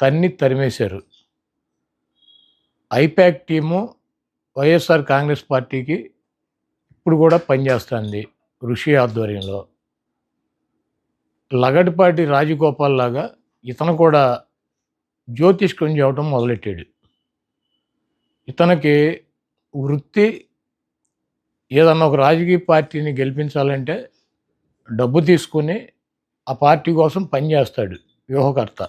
తన్ని తరిమేశారు. I-PAC team YSR Congress పార్టీకి ఇప్పుడు కూడా పనిచేస్తుంది ఋషి ఆధ్వర్యంలో. లగడపాటి రాజగోపాల్ లాగా ఇతను కూడా జ్యోతిష్కం చేయటం మొదలెట్టాడు. ఇతనికి వృత్తి ఏదన్నా ఒక రాజకీయ పార్టీని గెలిపించాలంటే డబ్బు తీసుకుని ఆ పార్టీ కోసం పనిచేస్తాడు వ్యూహకర్త.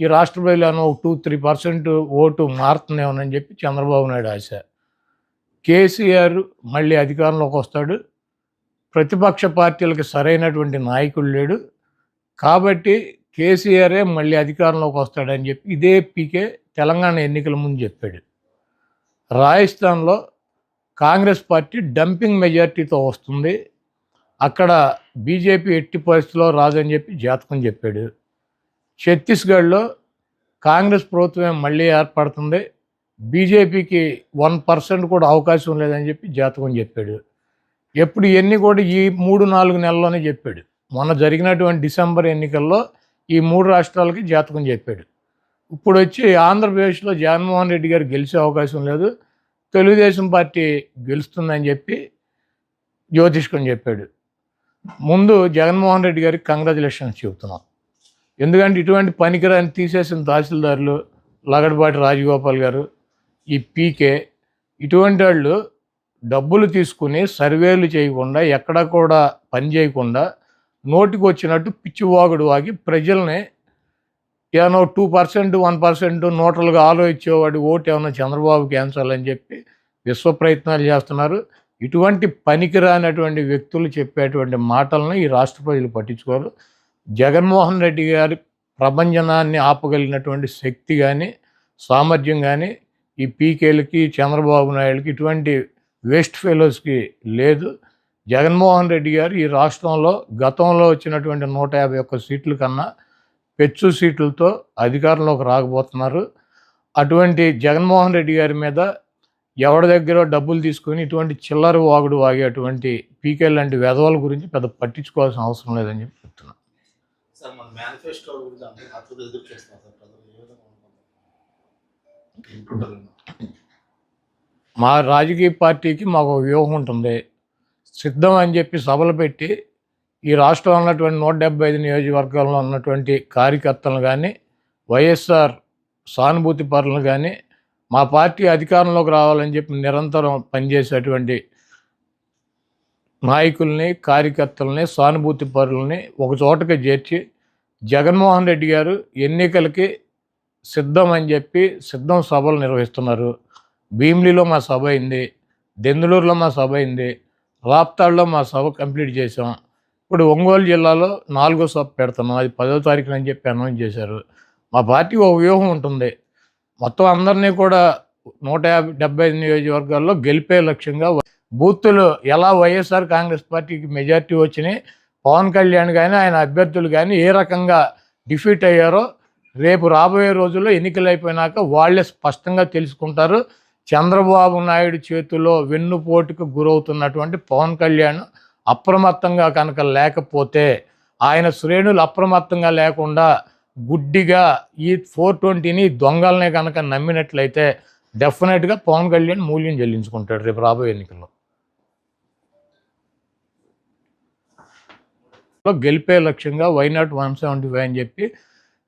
ఈ రాష్ట్రంలో ప్రజలను ఒక టూ త్రీ పర్సెంట్ ఓటు మారుతుందేమోనని చెప్పి చంద్రబాబు నాయుడు ఆశ. కేసీఆర్ మళ్ళీ అధికారంలోకి వస్తాడు. ప్రతిపక్ష పార్టీలకు సరైనటువంటి నాయకుడు లేడు. కాబట్టి కేసీఆరే మళ్ళీ అధికారంలోకి వస్తాడని చెప్పి ఇదే పీకే తెలంగాణ ఎన్నికల ముందు చెప్పాడు. రాజస్థాన్లో కాంగ్రెస్ పార్టీ డంపింగ్ మెజార్టీతో వస్తుంది. అక్కడ బీజేపీ ఎట్టి పరిస్థితిలో రాదని చెప్పి జాతకం చెప్పాడు. ఛత్తీస్గఢ్లో కాంగ్రెస్ ప్రభుత్వమే మళ్ళీ ఏర్పడుతుంది. బీజేపీకి వన్ పర్సెంట్ కూడా అవకాశం లేదని చెప్పి జాతకం చెప్పాడు. ఎప్పుడు ఎన్ని కూడా ఈ మూడు నాలుగు నెలల్లోనే చెప్పాడు. మొన్న జరిగినటువంటి డిసెంబర్ ఎన్నికల్లో ఈ మూడు రాష్ట్రాలకి జాతకం చెప్పాడు. ఇప్పుడు వచ్చి ఆంధ్రప్రదేశ్లో జగన్మోహన్ రెడ్డి గారు గెలిచే అవకాశం లేదు. తెలుగుదేశం పార్టీ గెలుస్తుందని చెప్పి జ్యోతిష్కం చెప్పాడు. ముందు జగన్మోహన్ రెడ్డి గారికి కంగ్రాచులేషన్స్ చెబుతున్నాం. ఎందుకంటే ఇటువంటి పనికిరాని తీసేసిన తహసీల్దారులు లగడపాటి రాజగోపాల్ గారు ఈ పీకే ఇటువంటి వాళ్ళు డబ్బులు తీసుకుని సర్వేలు చేయకుండా ఎక్కడ కూడా పని చేయకుండా నోటికి వచ్చినట్టు పిచ్చివాగుడు వాగి ప్రజల్ని ఏమో టూ పర్సెంట్ వన్ పర్సెంట్ నోటలుగా ఆలోచించేవాడు ఓటు ఏమన్నా చంద్రబాబు వేయించాలని చెప్పి విశ్వ ప్రయత్నాలు చేస్తున్నారు. ఇటువంటి పనికిరానటువంటి వ్యక్తులు చెప్పేటువంటి మాటలను ఈ రాష్ట్ర ప్రజలు పట్టించుకోరు. జగన్మోహన్ రెడ్డి గారి ప్రభంజనాన్ని ఆపగలిగినటువంటి శక్తి కానీ సామర్థ్యం కానీ ఈ పీకేలకి చంద్రబాబు నాయుడుకి ఇటువంటి వేస్ట్ ఫెలోస్కి లేదు. జగన్మోహన్ రెడ్డి గారు ఈ రాష్ట్రంలో గతంలో వచ్చినటువంటి నూట యాభై ఒక్క సీట్ల కన్నా పెచ్చు సీట్లతో అధికారంలోకి రాకపోతున్నారు. అటువంటి జగన్మోహన్ రెడ్డి గారి మీద ఎవరి దగ్గర డబ్బులు తీసుకొని ఇటువంటి చిల్లర వాగుడు వాగే అటువంటి పీకే లాంటి వెధవల గురించి పెద్ద పట్టించుకోవాల్సిన అవసరం లేదని చెప్పి చెప్తున్నాను సార్ మన మేనిఫెస్టో గురించి అందరూ అతను ఎదురు చేస్తున్నారు సార్ ప్రజలు ఏ విధంగా అనుకుంటున్నారు? మా రాజకీయ పార్టీకి మాకు ఒక వ్యూహం ఉంటుంది. సిద్ధం అని చెప్పి సభలు పెట్టి ఈ రాష్ట్రంలో ఉన్నటువంటి నూట డెబ్బై ఐదు నియోజకవర్గాల్లో ఉన్నటువంటి కార్యకర్తలను కానీ వైఎస్ఆర్ సానుభూతి పరులను కానీ మా పార్టీ అధికారంలోకి రావాలని చెప్పి నిరంతరం పనిచేసేటువంటి నాయకుల్ని కార్యకర్తలని సానుభూతి పరులని ఒక చోటకి చేర్చి జగన్మోహన్ రెడ్డి గారు ఎన్నికలకి సిద్ధం అని చెప్పి సిద్ధం సభలు నిర్వహిస్తున్నారు. భీమిలిలో మా సభ అయింది దెందులూరులో మా సభ అయింది రాప్తాడులో మా సభ కంప్లీట్ చేసాం ఇప్పుడు ఒంగోలు జిల్లాలో నాలుగో సభ పెడుతున్నాం అది పదో తారీఖున అని చెప్పి అనౌన్స్ చేశారు. మా పార్టీ ఒక వ్యూహం ఉంటుంది. మొత్తం అందరినీ కూడా నూట యాభై డెబ్బై నియోజకవర్గాల్లో గెలిపే లక్ష్యంగా బూతులు ఎలా వైఎస్ఆర్ కాంగ్రెస్ పార్టీకి మెజార్టీ వచ్చినాయి పవన్ కళ్యాణ్ కానీ ఆయన అభ్యర్థులు కానీ ఏ రకంగా డిఫీట్ అయ్యారో రేపు రాబోయే రోజుల్లో ఎన్నికలు అయిపోయినాక వాళ్ళే స్పష్టంగా తెలుసుకుంటారు. చంద్రబాబు నాయుడు చేతిలో వెన్నుపోటుకు గురవుతున్నటువంటి పవన్ కళ్యాణ్ అప్రమత్తంగా కనుక లేకపోతే ఆయన శ్రేణులు అప్రమత్తంగా లేకుండా గుడ్డిగా ఈ ఫోర్ ట్వంటీని దొంగలనే కనుక నమ్మినట్లయితే డెఫినెట్గా పవన్ కళ్యాణ్ మూల్యం చెల్లించుకుంటాడు రేపు రాబోయే ఎన్నికల్లో. గెలిపే లక్ష్యంగా వైనాట్ వన్ సెవెంటీ ఫైవ్ అని చెప్పి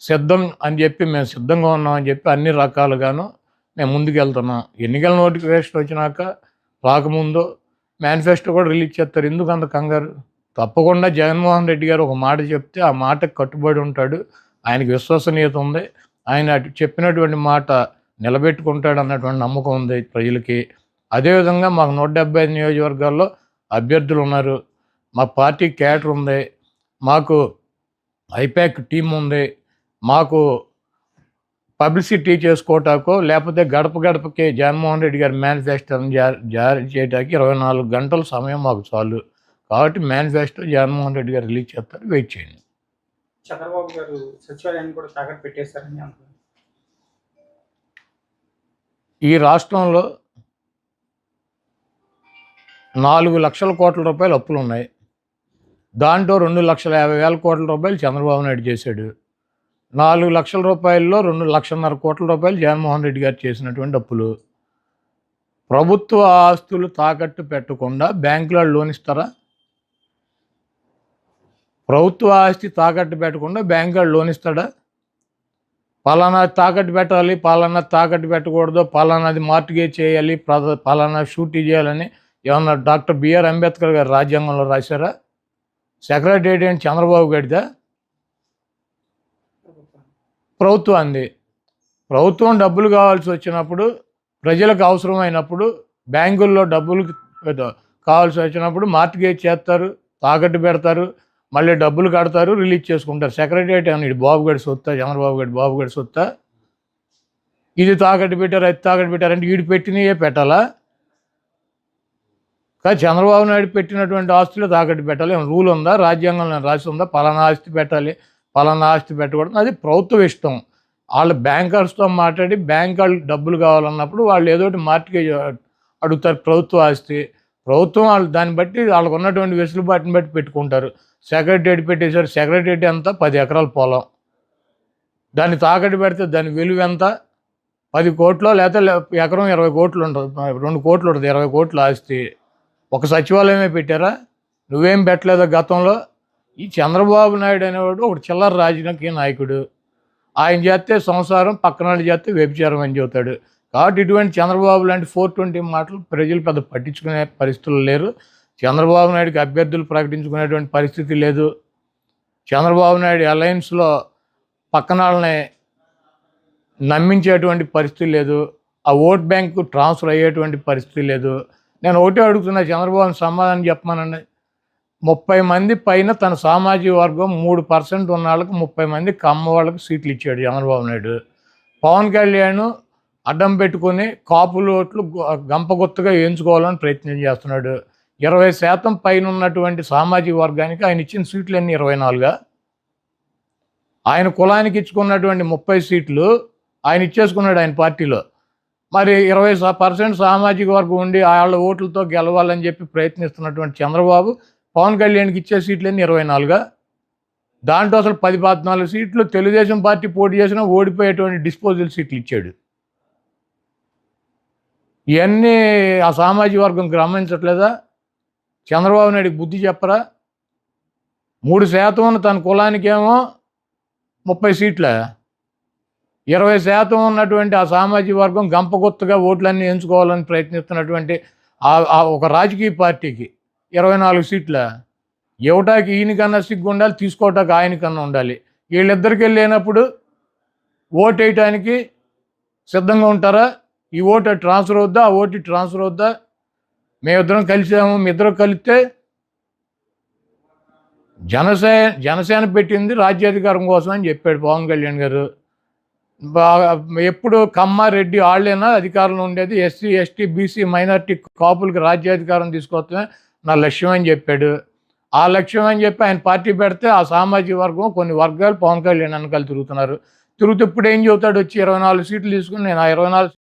సిద్ధం అని చెప్పి మేము సిద్ధంగా ఉన్నామని చెప్పి అన్ని రకాలుగాను మేము ముందుకెళ్తున్నాం. ఎన్నికల నోటిఫికేషన్ వచ్చినాక రాకముందు మేనిఫెస్టో కూడా రిలీజ్ చేస్తారు. ఎందుకు అంత కంగారు? తప్పకుండా జగన్మోహన్ రెడ్డి గారు ఒక మాట చెప్తే ఆ మాటకు కట్టుబడి ఉంటాడు. ఆయనకి విశ్వసనీయత ఉంది. ఆయన అటు చెప్పినటువంటి మాట నిలబెట్టుకుంటాడు అన్నటువంటి నమ్మకం ఉంది ప్రజలకి. అదేవిధంగా మాకు నూట డెబ్బై ఐదు నియోజకవర్గాల్లో అభ్యర్థులు ఉన్నారు. మా పార్టీ క్యాటర్ ఉంది. మాకు ఐపాక్ టీం ఉంది. మాకు పబ్లిసిటీ చేసుకోవటాకో లేకపోతే గడప గడపకి జగన్మోహన్ రెడ్డి గారి మేనిఫెస్టోని జారీ చేయడానికి ఇరవై నాలుగు గంటల సమయం మాకు చాలు. కాబట్టి మేనిఫెస్టో జగన్మోహన్ రెడ్డి గారు రిలీజ్ చేస్తారు వెయిట్ చేయండి. చంద్రబాబు గారు సచివాలయాన్ని కూడా తాకట్టు పెట్టేశారని ఈ రాష్ట్రంలో నాలుగు లక్షల కోట్ల రూపాయలు అప్పులు ఉన్నాయి. దాంట్లో రెండు లక్షల యాభై వేల కోట్ల రూపాయలు చంద్రబాబు నాయుడు చేశాడు. నాలుగు లక్షల రూపాయల్లో రెండు లక్షన్నర కోట్ల రూపాయలు జగన్మోహన్ రెడ్డి గారు చేసినటువంటి అప్పులు. ప్రభుత్వ ఆస్తులు తాకట్టు పెట్టకుండా బ్యాంకులో లోన్ ఇస్తారా? ప్రభుత్వ ఆస్తి తాకట్టు పెట్టకుండా బ్యాంకులో లోన్ ఇస్తాడా? పలానా తాకట్టు పెట్టాలి పలానా తాకట్టు పెట్టకూడదు పలానాది మార్టిగేజ్ చేయాలి ప్రద- పలానా షూటీ చేయాలని ఏమన్నా డాక్టర్ బిఆర్ అంబేద్కర్ గారు రాజ్యాంగంలో రాశారా? సెక్రటరీ ఏంటి చంద్రబాబు గడిదా ప్రభుత్వం అంది ప్రభుత్వం డబ్బులు కావాల్సి వచ్చినప్పుడు ప్రజలకు అవసరమైనప్పుడు బ్యాంకుల్లో డబ్బులు కావాల్సి వచ్చినప్పుడు మార్టిగేజ్ చేస్తారు తాకట్టు పెడతారు మళ్ళీ డబ్బులు కడతారు రిలీజ్ చేసుకుంటారు. సెక్రటరియట్ అని ఇటు బాబు గడి సొత్తా చంద్రబాబు గడి బాబు గడి సొత్తా? ఇది తాకట్టు పెట్టారు అది తాకట్టు పెట్టారంటే వీడు పెట్టినయే పెట్టాలా? కానీ చంద్రబాబు నాయుడు పెట్టినటువంటి ఆస్తులు తాకట్టు పెట్టాలి. ఏమైనా రూల్ ఉందా? రాజ్యాంగంలో రాసి ఉందా? పలానా ఆస్తి పెట్టాలి. పలానా ఆస్తి పెట్టకూడదు. అది ప్రభుత్వం ఇష్టం. వాళ్ళు బ్యాంకర్స్తో మాట్లాడి బ్యాంక్ వాళ్ళు డబ్బులు కావాలన్నప్పుడు వాళ్ళు ఏదో ఒకటి మార్టిగేజ్ అడుగుతారు ప్రభుత్వ ఆస్తి. ప్రభుత్వం వాళ్ళు దాన్ని బట్టి వాళ్ళకు ఉన్నటువంటి వెసులుబాటుని బట్టి పెట్టుకుంటారు. సెక్రటరీ పెట్టేశారు. సెక్రటరీ ఎంత? పది ఎకరాల పొలం. దాన్ని తాకట్టు పెడితే దాని విలువ ఎంత? పది కోట్లు లేకపోతే ఎకరం ఇరవై కోట్లు ఉంటుంది. రెండు కోట్లు ఉంటుంది. ఇరవై కోట్లు ఆస్తి. ఒక సచివాలయమే పెట్టారా? నువ్వేం పెట్టలేదు గతంలో? ఈ చంద్రబాబు నాయుడు అనేవాడు ఒక చిల్లర రాజకీయ నాయకుడు. ఆయన చేస్తే సంసారం పక్కనాళ్ళు చేస్తే వ్యభిచారం అని చెబుతాడు. కాబట్టి ఇటువంటి చంద్రబాబు లాంటి ఫోర్ ట్వంటీ మాటలు ప్రజలు పెద్ద పట్టించుకునే పరిస్థితులు లేరు. చంద్రబాబు నాయుడుకి అభ్యర్థులు ప్రకటించుకునేటువంటి పరిస్థితి లేదు. చంద్రబాబు నాయుడు అలయన్స్లో పక్కన వాళ్ళని నమ్మించేటువంటి పరిస్థితి లేదు. ఆ ఓట్ బ్యాంకు ట్రాన్స్ఫర్ అయ్యేటువంటి పరిస్థితి లేదు. నేను ఒకటే అడుగుతున్నా చంద్రబాబు సమాధానం చెప్పమనండి. ముప్పై మంది పైన తన సామాజిక వర్గం మూడు పర్సెంట్ ఉన్న వాళ్ళకి ముప్పై మంది కమ్మ వాళ్ళకి సీట్లు ఇచ్చాడు చంద్రబాబు నాయుడు. పవన్ కళ్యాణ్ అడ్డం పెట్టుకొని కాపులు ఓట్లు గంపగొత్తుగా గంపగుత్తగా ప్రయత్నం చేస్తున్నాడు. ఇరవై శాతం పైన ఉన్నటువంటి సామాజిక వర్గానికి ఆయన ఇచ్చిన సీట్లు అన్నీ ఇరవై నాలుగా. ఆయన కులానికి ఇచ్చుకున్నటువంటి ముప్పై సీట్లు ఆయన ఇచ్చేసుకున్నాడు ఆయన పార్టీలో. మరి ఇరవై పర్సెంట్ సామాజిక వర్గం ఉండి వాళ్ళ ఓట్లతో గెలవాలని చెప్పి ప్రయత్నిస్తున్నటువంటి చంద్రబాబు పవన్ కళ్యాణ్కి ఇచ్చే సీట్లన్నీ ఇరవై నాలుగా. దాంట్లో అసలు పది పద్నాలుగు సీట్లు తెలుగుదేశం పార్టీ పోటీ చేసినా ఓడిపోయేటువంటి డిస్పోజల్ సీట్లు ఇచ్చాడు. ఇవన్నీ ఆ సామాజిక వర్గం గమనించట్లేదా? చంద్రబాబు నాయుడికి బుద్ధి చెప్పరా? మూడు శాతం ఉన్న తన కులానికేమో ముప్పై సీట్ల? ఇరవై శాతం ఉన్నటువంటి ఆ సామాజిక వర్గం గంపగొత్తుగా ఓట్లన్నీ ఎంచుకోవాలని ప్రయత్నిస్తున్నటువంటి ఆ- ఒక రాజకీయ పార్టీకి ఇరవై నాలుగు సీట్ల ఇవ్వటానికి ఈయనకన్నా సిగ్గు ఉండాలి తీసుకోవటానికి ఆయనకన్నా ఉండాలి. వీళ్ళిద్దరికి వెళ్ళినప్పుడు ఓటు వేయటానికి సిద్ధంగా ఉంటారా? ఈ ఓటు ట్రాన్స్ఫర్ అవుద్దా? ఆ ఓటు ట్రాన్స్ఫర్ అవుద్దా? మేమిద్దరం కలిసాము మీ ఇద్దరు కలిస్తే జనసేన జనసేన పెట్టింది రాజ్యాధికారం కోసం అని చెప్పాడు పవన్ కళ్యాణ్ గారు. ఎప్పుడు కమ్మారెడ్డి వాళ్ళైనా అధికారంలో ఉండేది. ఎస్సీ ఎస్టీ బీసీ మైనార్టీ కాపులకు రాజ్యాధికారం తీసుకొస్తే నా లక్ష్యం అని చెప్పాడు. ఆ లక్ష్యం అని చెప్పి ఆయన పార్టీ పెడితే ఆ సామాజిక వర్గం కొన్ని వర్గాలు పవన్ కళ్యాణ్ వెనకాల తిరుగుతున్నారు. తిరుగుతూ ఇప్పుడు ఏం చెబుతాడు? వచ్చి ఇరవై నాలుగు సీట్లు తీసుకుని నేను ఆ ఇరవై నాలుగు